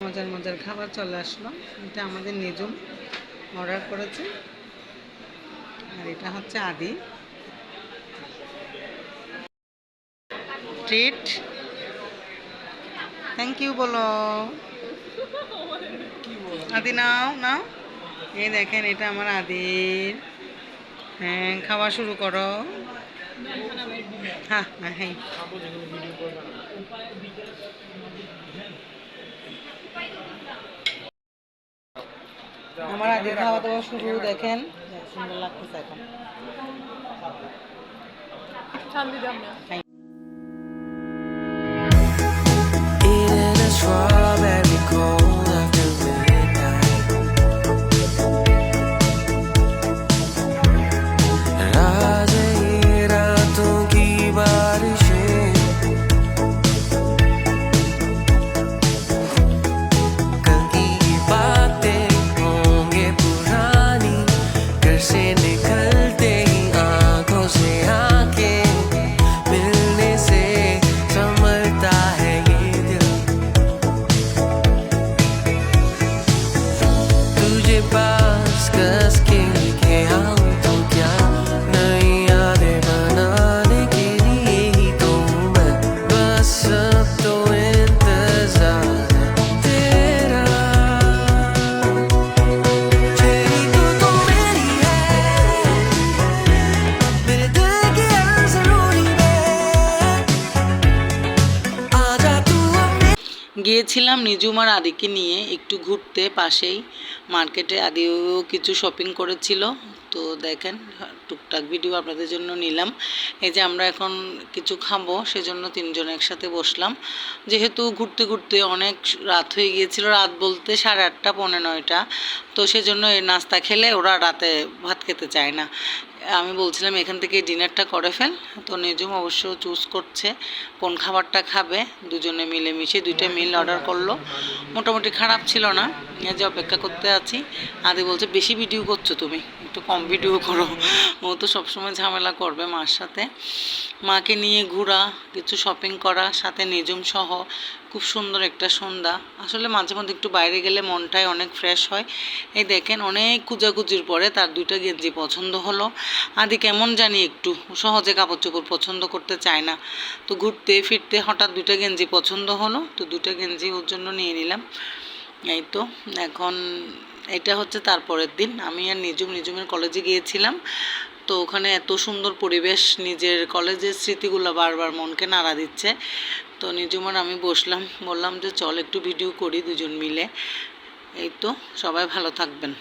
মজার মজার খাবার চলে আসলো। এটা আমাদের নিজম অর্ডার করেছে। আর এটা হচ্ছে আদি। ট্রিট থ্যাংক ইউ বলো। আদি নাও নাও। এই দেখেন, এটা আমার আদির। হ্যাঁ খাওয়া শুরু করো। হ্যাঁ হ্যাঁ হ্যাঁ আমার আগে খাওয়া দাওয়া শুরু দেখেন। দেখ, সুন্দর লাগতেছে এখন। গিয়েছিলাম নিজুমার আদিকে নিয়ে একটু ঘুরতে পাশেই মার্কেটে, আদিও কিছু শপিং করেছিল। তো দেখেন, টুকটাক ভিডিও আপনাদের জন্য নিলাম। এই যে আমরা এখন কিছু খাব, সেজন্য তিনজন একসাথে বসলাম। যেহেতু ঘুরতে ঘুরতে অনেক রাত হয়ে গিয়েছিল, রাত বলতে সাড়ে আটটা, পৌনে নয়টা। তো সেজন্য এই নাস্তা খেলে ওরা রাতে ভাত খেতে চায় না। আমি বলছিলাম এখান থেকে ডিনারটা করে ফেল। তো নিজুম অবশ্য চুজ করছে কোন খাবারটা খাবে। দুজনে মিলেমিশে দুইটা মিল অর্ডার করল। মোটামুটি খারাপ ছিল না। যে অপেক্ষা করতে আছি। আদি বলছে বেশি ভিডিও করছ তুমি? একটু কম ভিডিও করো। ও তো সবসময় ঝামেলা করবে মার সাথে। মাকে নিয়ে ঘোরা কিছু শপিং করা সাথে নিজুম সহ খুব সুন্দর একটা সন্ধ্যা। আসলে মাঝে মধ্যে একটু বাইরে গেলে মনটাই অনেক ফ্রেশ হয়। এই দেখেন, অনেক খুঁজাখুঁজির পরে তার দুইটা গেঞ্জি পছন্দ হলো। আদি কেমন জানি একটু সহজে কাপড় চোপড় পছন্দ করতে চায় না। তো ঘুরতে ফিরতে হঠাৎ দুইটা গেঞ্জি পছন্দ হলো, তো দুটো গেঞ্জি ওর জন্য নিয়ে নিলাম। এই তো, এখন এটা হচ্ছে তারপরের দিন। আমি আর নিজুম, নিজুমের কলেজে গিয়েছিলাম। তো ওখানে এত সুন্দর পরিবেশ, নিজের কলেজের স্মৃতিগুলো বারবার মনকে নাড়া দিচ্ছে। তো নিজুমার আমি বসলাম, বললাম যে চল একটু ভিডিও করি দুজন মিলে। এই তো, সবাই ভালো থাকবেন।